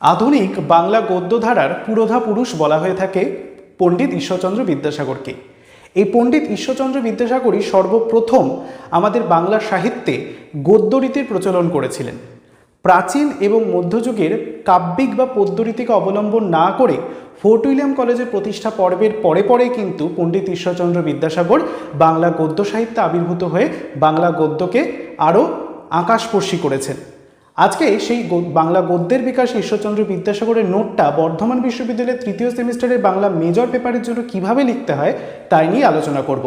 আধুনিক বাংলা গদ্যধারার পুরোধা পুরুষ বলা হয়ে থাকে পণ্ডিত ঈশ্বরচন্দ্র বিদ্যাসাগরকে। এই পণ্ডিত ঈশ্বরচন্দ্র বিদ্যাসাগরই সর্বপ্রথম আমাদের বাংলা সাহিত্যে গদ্যরীতির প্রচলন করেছিলেন। প্রাচীন এবং মধ্যযুগের কাব্যিক বা পদ্যরীতিকে অবলম্বন না করে ফোর্ট উইলিয়াম কলেজের প্রতিষ্ঠা পর্বের পরে পরে কিন্তু পণ্ডিত ঈশ্বরচন্দ্র বিদ্যাসাগর বাংলা গদ্য সাহিত্যে আবির্ভূত হয়ে বাংলা গদ্যকে আরও আকাশপর্শী করেছেন। আজকে সেই বাংলা গদ্যের বিকাশ ঈশ্বরচন্দ্র বিদ্যাসাগরের নোটটা বর্ধমান বিশ্ববিদ্যালয়ের তৃতীয় সেমিস্টারের বাংলা মেজর পেপারের জন্য কীভাবে লিখতে হয়, তাই নিয়ে আলোচনা করব।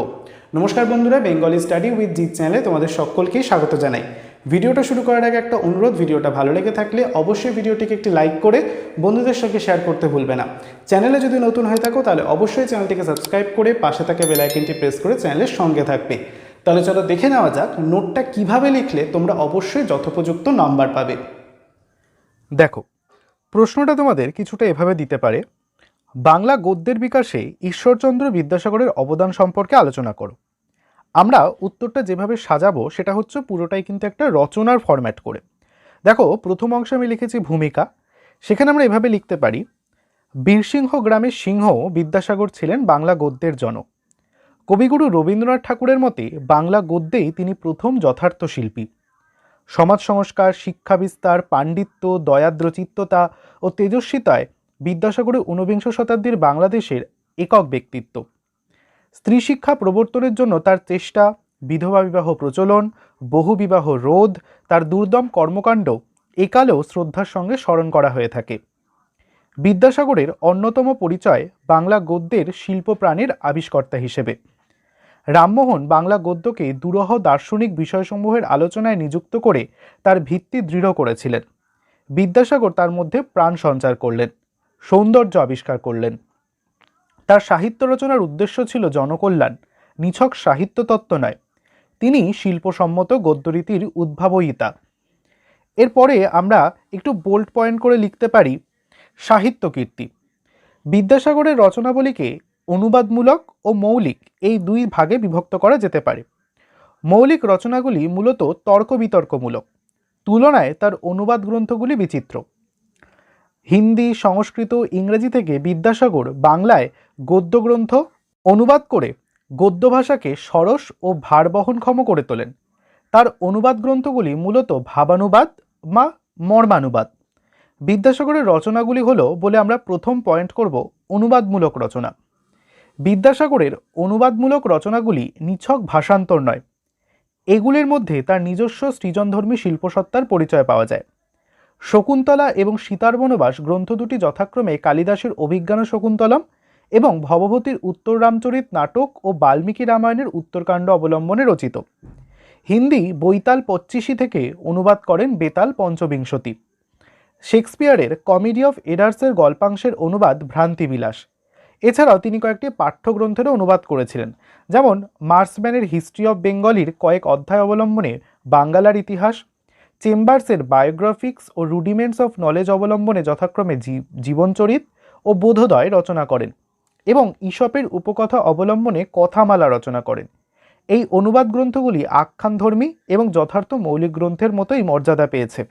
নমস্কার বন্ধুরা বেঙ্গলি স্টাডি উইথ জিৎ চ্যানেলে তোমাদের সকলকেই স্বাগত জানাই। ভিডিওটা শুরু করার আগে একটা অনুরোধ, ভিডিওটা ভালো লেগে থাকলে অবশ্যই ভিডিওটিকে একটি লাইক করে বন্ধুদের সঙ্গে শেয়ার করতে ভুলবে না। চ্যানেলে যদি নতুন হয়ে থাকো, তাহলে অবশ্যই চ্যানেলটিকে সাবস্ক্রাইব করে পাশে থাকা বেল আইকনটি প্রেস করে চ্যানেলের সঙ্গে থাকবে। তাহলে চলো দেখে নেওয়া যাক নোটটা কীভাবে লিখলে তোমরা অবশ্যই যথোপযুক্ত নাম্বার পাবে। দেখো, প্রশ্নটা তোমাদের কিছুটা এভাবে দিতে পারে। বাংলা গদ্যের বিকাশে ঈশ্বরচন্দ্র বিদ্যাসাগরের অবদান সম্পর্কে আলোচনা করো। আমরা উত্তরটা যেভাবে সাজাবো সেটা হচ্ছে পুরোটাই কিন্তু একটা রচনার ফরম্যাট করে। দেখো, প্রথম অংশে আমি লিখেছি ভূমিকা। সেখানে আমরা এভাবে লিখতে পারি, বীরসিংহ গ্রামের সিংহ বিদ্যাসাগর ছিলেন বাংলা গদ্যের জনক। কবিগুরু রবীন্দ্রনাথ ঠাকুরের মতে, বাংলা গদ্যেই তিনি প্রথম যথার্থ শিল্পী। সমাজ সংস্কার, শিক্ষা বিস্তার, পাণ্ডিত্য দয়াদ্রচিত্ততা ও তেজস্বিতায় বিদ্যাসাগরের ঊনবিংশ শতাব্দীর বাংলাদেশের একক ব্যক্তিত্ব। স্ত্রী শিক্ষা প্রবর্তনের জন্য তার চেষ্টা, বিধবা বিবাহ প্রচলন বহুবিবাহ রোধ, তার দুর্দম কর্মকাণ্ড একালেও শ্রদ্ধার সঙ্গে স্মরণ করা হয়ে থাকে। বিদ্যাসাগরের অন্যতম পরিচয় বাংলা গদ্যের শিল্পপ্রাণের আবিষ্কর্তা হিসেবে। রামমোহন বাংলা গদ্যকে দুরহ দার্শনিক বিষয়সমূহের আলোচনায় নিযুক্ত করে তার ভিত্তি দৃঢ় করেছিলেন। বিদ্যাসাগর তার মধ্যে প্রাণ সঞ্চার করলেন, সৌন্দর্য আবিষ্কার করলেন। তার সাহিত্য রচনার উদ্দেশ্য ছিল জনকল্যাণ, নিছক সাহিত্য তত্ত্ব নয়। তিনি শিল্পসম্মত গদ্যরীতির উদ্ভাবয়িতা। এরপরে আমরা একটু বোল্ড পয়েন্ট করে লিখতে পারি সাহিত্য কীর্তি বিদ্যাসাগরের রচনাবলীকে অনুবাদমূলক ও মৌলিক এই দুই ভাগে বিভক্ত করা যেতে পারে। মৌলিক রচনাগুলি মূলত তর্ক বিতর্কমূলক তুলনায় তার অনুবাদ গ্রন্থগুলি বিচিত্র। হিন্দি, সংস্কৃত, ইংরেজি থেকে বিদ্যাসাগর বাংলায় গদ্য গ্রন্থ অনুবাদ করে গদ্য ভাষাকে সরস ও ভারবহনক্ষম করে তোলেন। তার অনুবাদ গ্রন্থগুলি মূলত ভাবানুবাদ বা মর্মানুবাদ। বিদ্যাসাগরের রচনাগুলি হলো বলে আমরা প্রথম পয়েন্ট করব অনুবাদমূলক রচনা। বিদ্যাসাগরের অনুবাদমূলক রচনাগুলি নিছক ভাষান্তর নয়। এগুলির মধ্যে তার নিজস্ব সৃজনধর্মী শিল্পসত্তার পরিচয় পাওয়া যায়। শকুন্তলা এবং সীতার বনবাস গ্রন্থ দুটি যথাক্রমে কালিদাসের অভিজ্ঞান শকুন্তলম এবং ভবভূতির উত্তর রামচরিত নাটক ও বাল্মীকি রামায়ণের উত্তরকাণ্ড অবলম্বনে রচিত। হিন্দি বৈতাল পঁচিশি থেকে অনুবাদ করেন বেতাল পঞ্চবিংশতি। শেক্সপিয়ারের কমেডি অফ এডার্সের গল্পাংশের অনুবাদ ভ্রান্তিবিলাস। এছাড়াও তিনি কয়েকটি পাঠ্যগ্রন্থেরও অনুবাদ করেছিলেন, যেমন মার্সম্যানের হিস্ট্রি অফ বেঙ্গলির কয়েক অধ্যায় অবলম্বনে বাঙ্গালার ইতিহাস, চেম্বার্সের বায়োগ্রাফিক্স ও রুডিমেন্টস অফ নলেজ অবলম্বনে যথাক্রমে জীবনচরিত ও বোধোদয় রচনা করেন এবং ঈশপের উপকথা অবলম্বনে কথামালা রচনা করেন। এই অনুবাদ গ্রন্থগুলি আখ্যানধর্মী এবং যথার্থ মৌলিক গ্রন্থের মতোই মর্যাদা পেয়েছে।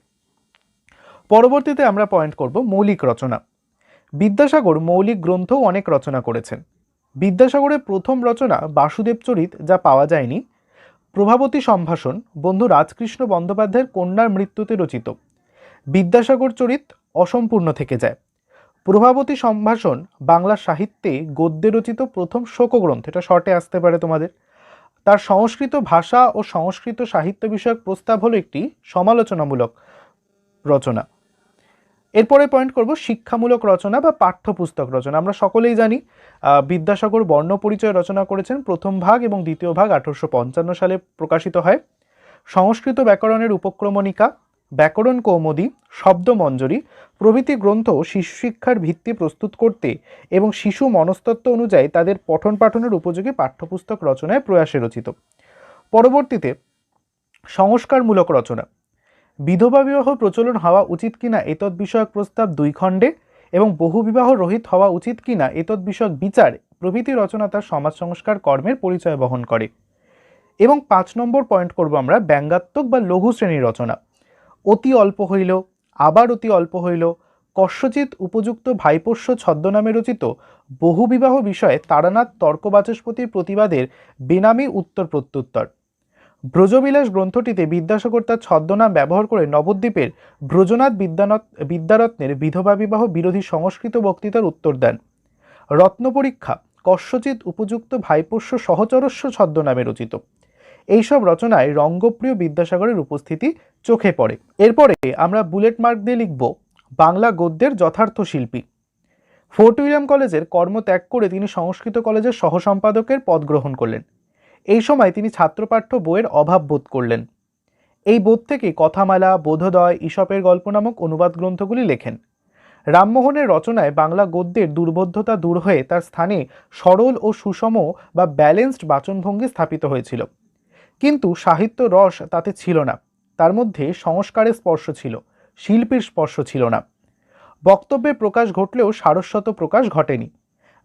পরবর্তীতে আমরা পয়েন্ট করব মৌলিক রচনা। বিদ্যাসাগর মৌলিক গ্রন্থও অনেক রচনা করেছেন। বিদ্যাসাগরের প্রথম রচনা বাসুদেব চরিত, যা পাওয়া যায়নি। প্রভাবতী সম্ভাষণ, বন্ধু রাজকৃষ্ণ বন্দ্যোপাধ্যায়ের কন্যার মৃত্যুতে রচিত। বিদ্যাসাগর চরিত অসম্পূর্ণ থেকে যায়। প্রভাবতী সম্ভাষণ বাংলা সাহিত্যে গদ্যে রচিত প্রথম শোকগ্রন্থ, এটা শর্টে আসতে পারে তোমাদের। তার সংস্কৃত ভাষা ও সংস্কৃত সাহিত্য বিষয়ক প্রস্তাব হলো একটি সমালোচনামূলক রচনা। এরপরে পয়েন্ট করব শিক্ষামূলক রচনা বা পাঠ্যপুস্তক রচনা। আমরা সকলেই জানি বিদ্যাসাগর বর্ণ পরিচয় রচনা করেছেন। প্রথম ভাগ এবং দ্বিতীয় ভাগ আঠারোশো পঞ্চান্ন সালে প্রকাশিত হয়। সংস্কৃত ব্যাকরণের উপক্রমণিকা, ব্যাকরণ কৌমুদী, শব্দমঞ্জরি, প্রভৃতি গ্রন্থ শিশু শিক্ষার ভিত্তি প্রস্তুত করতে এবং শিশু মনস্তত্ত্ব অনুযায়ী তাদের পঠন পাঠনের উপযোগী পাঠ্যপুস্তক রচনায় প্রয়াসে রচিত। পরবর্তীতে সংস্কারমূলক রচনা। বিধবা বিবাহ প্রচলন হওয়া উচিত কিনা এতৎ বিষয়ক প্রস্তাব দুই খণ্ডে এবং বহুবিবাহ রহিত হওয়া উচিত কিনা এতৎ বিষয়ক বিচার প্রভৃতি রচনা তার সমাজ সংস্কার কর্মের পরিচয় বহন করে। এবং পাঁচ নম্বর পয়েন্ট করব আমরা, ব্যঙ্গাত্মক বা লঘু শ্রেণির রচনা। অতি অল্প হইল, আবার অতি অল্প হইল কস্যচিৎ উপযুক্ত ভাইপোষ্য ছদ্মনামে রচিত বহুবিবাহ বিষয়ে তারানাথ তর্ক বাচস্পতির প্রতিবাদের বেনামি উত্তর প্রত্যুত্তর ব্রজবিলাস গ্রন্থটিতে বিদ্যাসাগর তার ছদ্মনাম ব্যবহার করে নবদ্বীপের ব্রজনাথ বিদ্যানত বিদ্যারত্নের বিধবা বিবাহ বিরোধী সংস্কৃত বক্তৃতার উত্তর দেন। রত্নপরীক্ষা কস্যচিৎ উপযুক্ত ভাইপোষ্য সহচরস্য ছদ্মনামে রচিত। এইসব রচনায় রঙ্গপ্রিয় বিদ্যাসাগরের উপস্থিতি চোখে পড়ে। এরপরে আমরা বুলেট মার্ক দিয়ে লিখব, বাংলা গদ্যের যথার্থ শিল্পী। ফোর্ট উইলিয়াম কলেজের কর্মত্যাগ করে তিনি সংস্কৃত কলেজের সহসম্পাদকের পদ গ্রহণ করলেন। এই সময় তিনি ছাত্রপাঠ্য বইয়ের অভাব বোধ করলেন। এই বোধ থেকে কথামালা, বোধোদয় ঈশপের গল্প নামক অনুবাদ গ্রন্থগুলি লেখেন। রামমোহনের রচনায় বাংলা গদ্যের দুর্বোধ্যতা দূর হয়ে তার স্থানে সরল ও সুষম বা ব্যালেন্সড বাচনভঙ্গি স্থাপিত হয়েছিল। কিন্তু সাহিত্য রস তাতে ছিল না। তার মধ্যে সংস্কারের স্পর্শ ছিল, শিল্পীর স্পর্শ ছিল না। বক্তব্যের প্রকাশ ঘটলেও সারস্বত প্রকাশ ঘটেনি।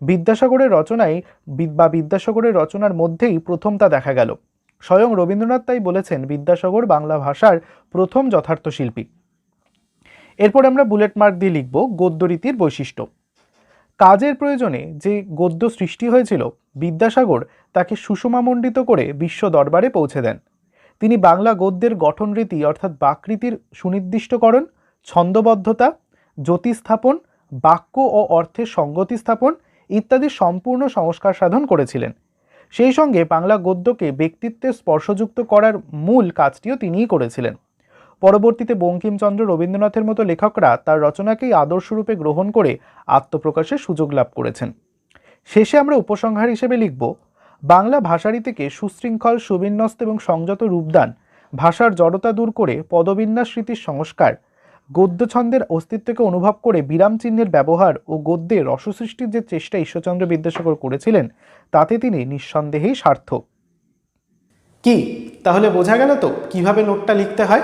বিদ্যাসাগরের রচনায় বি- বিদ্যাসাগরের রচনার মধ্যেই প্রথম তা দেখা গেল। স্বয়ং রবীন্দ্রনাথ তাই বলেছেন, বিদ্যাসাগর বাংলা ভাষার প্রথম যথার্থ শিল্পী। এরপর আমরা বুলেট মার্ক দিয়ে লিখব গদ্যরীতির বৈশিষ্ট্য। কাজের প্রয়োজনে যে গদ্য সৃষ্টি হয়েছিল, বিদ্যাসাগর তাকে সুষমামণ্ডিত করে বিশ্ব দরবারে পৌঁছে দেন। তিনি বাংলা গদ্যের গঠনরীতি অর্থাৎ বাকৃতির সুনির্দিষ্টকরণ, ছন্দবদ্ধতা জ্যোতি স্থাপন বাক্য ও অর্থের সঙ্গতি স্থাপন ইত্যাদি সম্পূর্ণ সংস্কার সাধন করেছিলেন। সেই সঙ্গে বাংলা গদ্যকে ব্যক্তিত্বের স্পর্শযুক্ত করার মূল কাজটিও তিনিই করেছিলেন। পরবর্তীতে বঙ্কিমচন্দ্র রবীন্দ্রনাথের মতো লেখকরা তার রচনাকেই আদর্শরূপে গ্রহণ করে আত্মপ্রকাশের সুযোগ লাভ করেছেন। শেষে আমরা উপসংহার হিসেবে লিখব, বাংলা ভাষারীতিকে সুশৃঙ্খল, সুবিন্যস্ত এবং সংযত রূপদান, ভাষার জড়তা দূর করে পদবিন্যাস রীতির সংস্কার গদ্যছন্দের অস্তিত্বকে অনুভব করে বিরাম চিহ্নের ব্যবহার ও গদ্যে রসসৃষ্টির যে চেষ্টা ঈশ্বরচন্দ্র বিদ্যাসাগর করেছিলেন, তাতে তিনি নিঃসন্দেহেই সার্থক। কি? তাহলে বোঝা গেল তো কীভাবে নোটটা লিখতে হয়?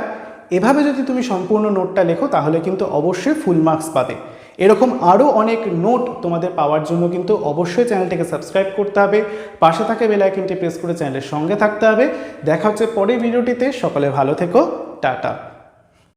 এভাবে যদি তুমি সম্পূর্ণ নোটটা লেখো, তাহলে কিন্তু অবশ্যই ফুল মার্কস পাবে। এরকম আরও অনেক নোট তোমাদের পাওয়ার জন্য কিন্তু অবশ্যই চ্যানেলটিকে সাবস্ক্রাইব করতে হবে। পাশে থাকা বেল আইকনটি প্রেস করে চ্যানেলের সঙ্গে থাকতে হবে। দেখা হচ্ছে পরের ভিডিওটিতে। সকলে ভালো থেকো। টাটা।